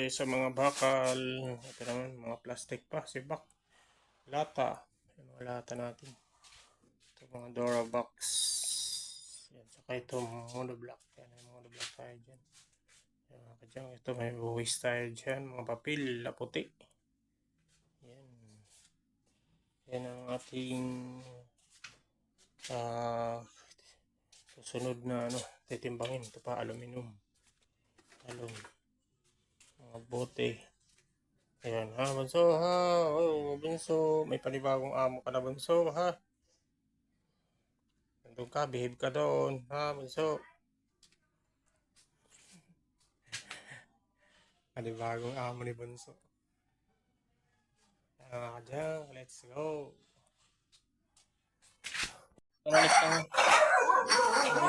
tayo sa mga bakal. Ito naman, mga plastic pa. Sibak. Lata. Yung mga lata natin. Ito mga Durabox. Yan. Saka ito monoblock. Yan. May monoblock tayo dyan. Yan mga kadyang. Ito may buwis tayo dyan. Mga papel na puti. Yan. Yan ang ating ah susunod na ano, titimbangin. Ito pa, aluminum. Alum. Mga bote. Ayan, ha, bunso, ha. Oh, bunso. May panibagong amo ka na, bunso, ha. Nandun ka, behave ka doon, ha, bunso. panibagong amo ni bunso. Ah, dyan, let's go. Tumalis ka mo.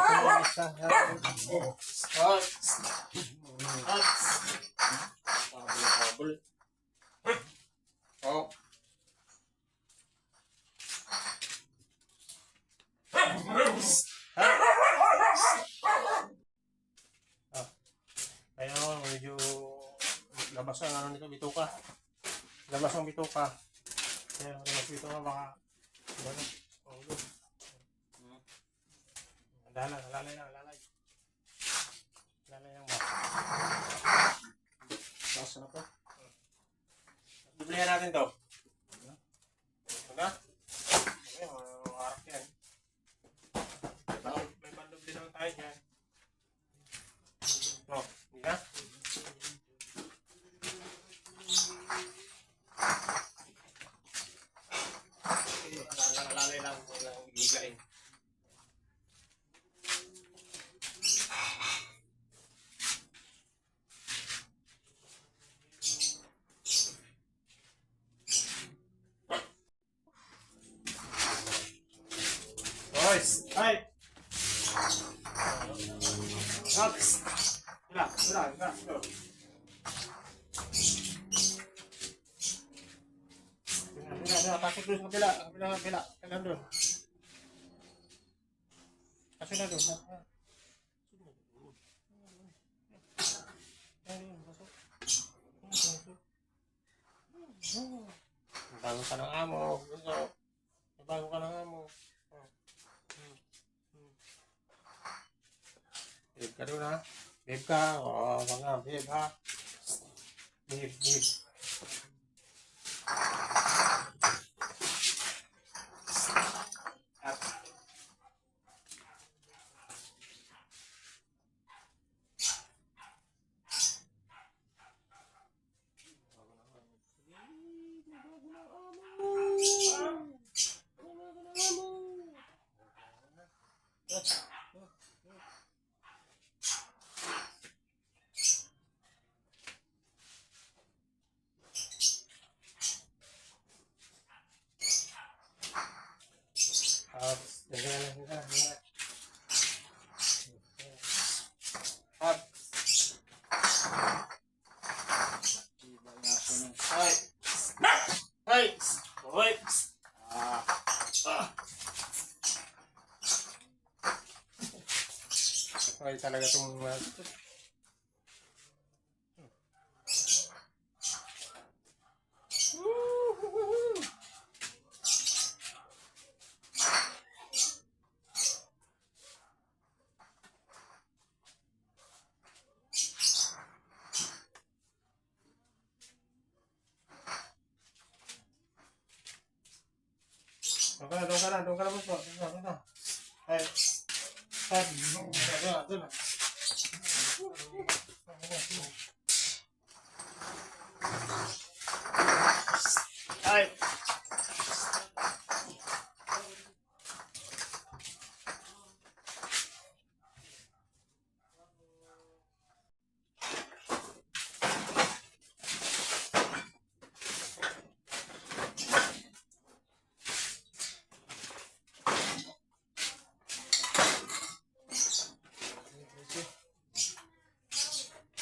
Tumalis ka, ha. Start. Habol. Oh. Ah. Kaya ako, medyo labas ang ano nito, bituka. Labas ang bituka. Kaya labas bituka, baka ano, ulo. Dala, lalay lang, lalay. Lalay lang ba? Tapos na po. Biblihan natin to. Ito na. Okay, maharap yan. May bandog din naman tayo dyan. Pasok doon sa kabila. Kabila, kabila. Kabila doon. Pasok na doon. Bago ka ng amo. Gusto. Bago ka ng amo. Oh. Hmm. Hmm. Babe ka doon ha. Babe ka. Oo, mga babe ha. Babe, babe. At, at, hindi na, hindi na, hindi na. At, Ay! Ay! Wait! Ah! Ah! Ay, talaga itong mga... Doon ka na, doon ka na, doon ka na. Doon ka na, doon ka. Ay. Ay. 他你移动我在这儿这儿。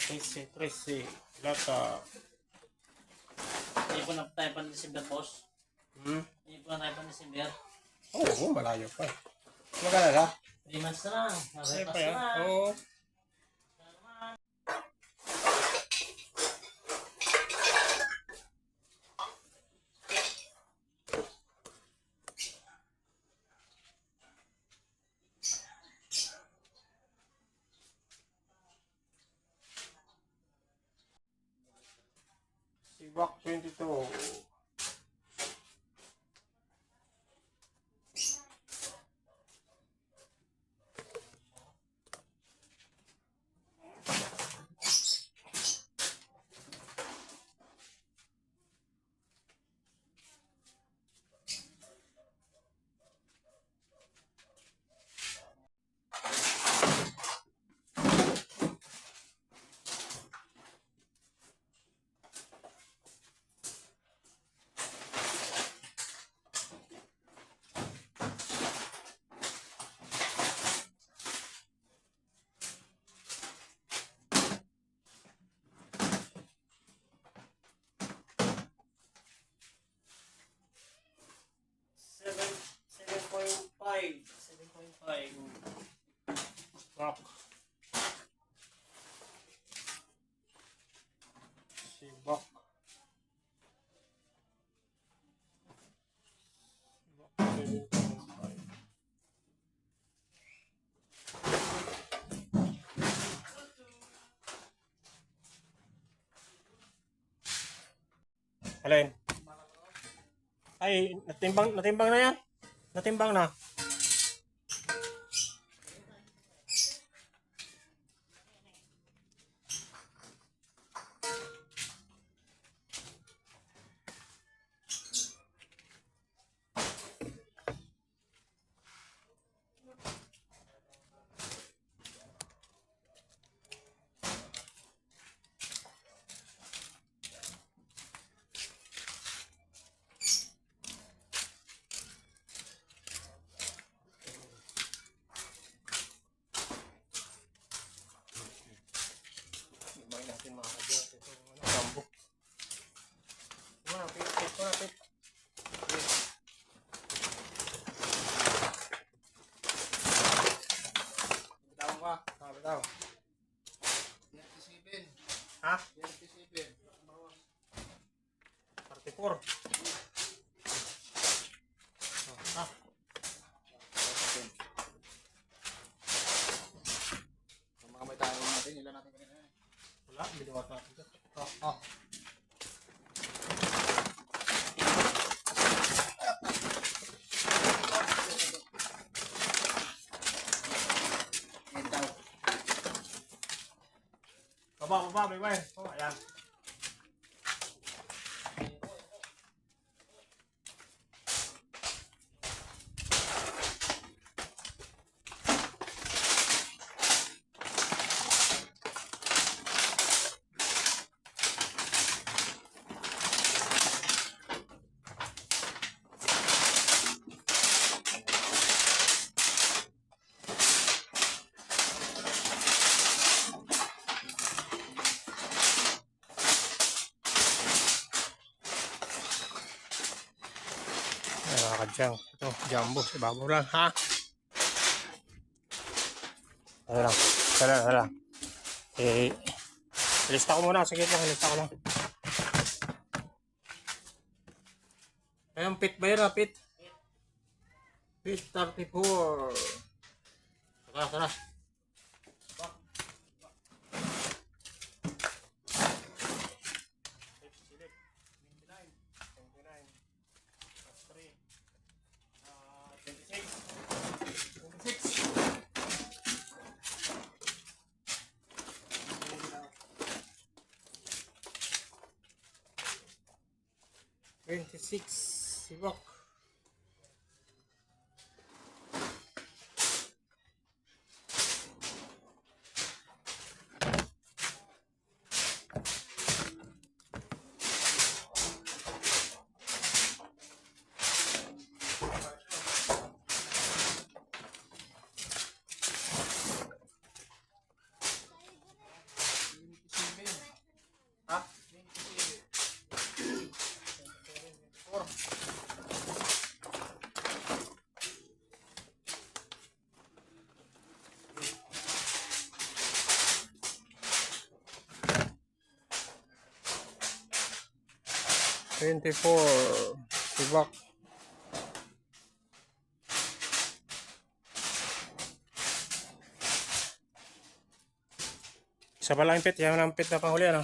13, 13. Lata. Hindi po na tayo pa ng December, boss. Hmm? Hindi na tayo pa ng December. Oo, oh, malayo pa. Magkala na? 3 months na lang. Kasi pa yan. Oo. Oh. 22. Alin? Ay, natimbang, natimbang na yan. Natimbang na. Ibang natin mga kadyat. Ito, ano, kambo. Mga, pit, pit, mga, pit. Pit. Bitaw ka. Ah, bitaw. Ha? 34. Ah, ah. Mga may tayo natin, ilan natin kanina. Wala, binuwat natin ito. Oh, oh. Yan daw. Baba, baba, bay, bay. Baba, yan. Ayan mga kadyang. Ito, jumbo. Ibabaw lang, ha? Ano lang. Ano lang, ano lang. Eh, ilista ko muna. Sige lang, ilista ko lang. Ayun, pit ba yun, ah, pit? Pit 34. Saka, saka. 26 Sibok 24 tibak isa pa lang pit yan ang pit na panghuli ano?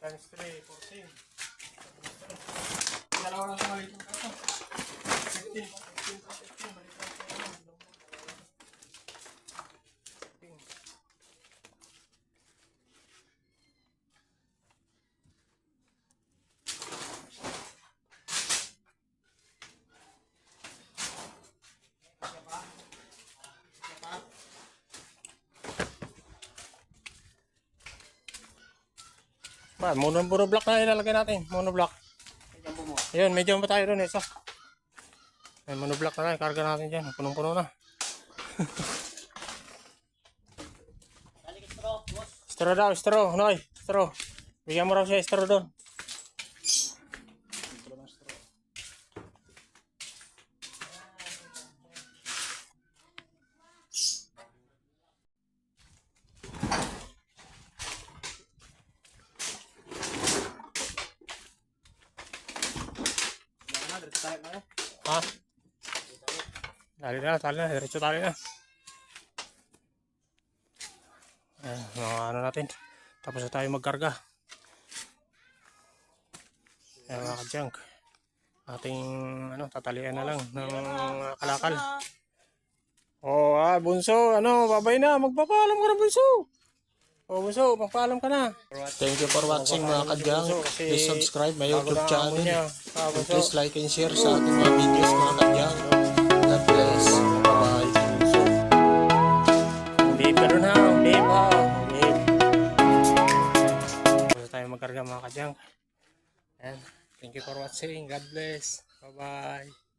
times 3, 14. Dalawa lang sa maliit ng kaso. 15, 15, 15, 15. Man, mono, monoblock na ilalagay natin. Monoblock. Ayun, medyo mo tayo doon. Isa. Eh, Ay, monoblock na lang. Karga natin dyan. Punong-puno na. straw daw, straw. Noy, straw. Bigyan mo raw siya straw doon. Ha? Tali na, tali na, diretso tali na. Ayan, mga ano natin. Tapos na tayo magkarga. Ayan mga ka-junk. Ating ano, tatalian na lang ng mga kalakal. Oh, ah, bunso, ano, babay na, magpapaalam ka na, bunso. Oh, bunso, magpaalam ka na. Thank you for watching mga kadyang. Please subscribe my YouTube channel. Ah, And please like and share sa ating mga videos mga kadyang. God bless. Bye-bye. Babe rin ha, babe ha, babe. Tapos tayo magkarga mga kadyang. Ayan. Thank you for watching. God bless. Bye-bye.